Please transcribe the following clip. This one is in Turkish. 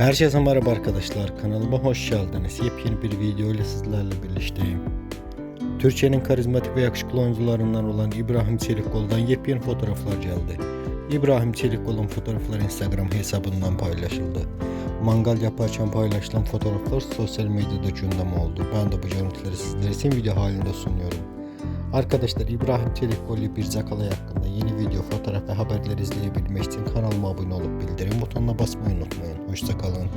Herkese merhaba arkadaşlar. Kanalıma hoş geldiniz. Yepyeni bir video ile sizlerle birlikteyim. Türkiye'nin karizmatik ve yakışıklı oyuncularından olan İbrahim Çelikkol'dan yepyeni fotoğraflar geldi. İbrahim Çelikkol'un fotoğrafları Instagram hesabından paylaşıldı. Mangal yaparken paylaşılan fotoğraflar sosyal medyada gündem oldu. Ben de bu görüntüleri sizler için video halinde sunuyorum. Arkadaşlar İbrahim Çelikkol ile bir Zakalay hakkında yeni video, fotoğraf ve haberler izleyebilmek için kanalıma abone olup bildirim butonuna basmayı unutmayın. Hoşçakalın.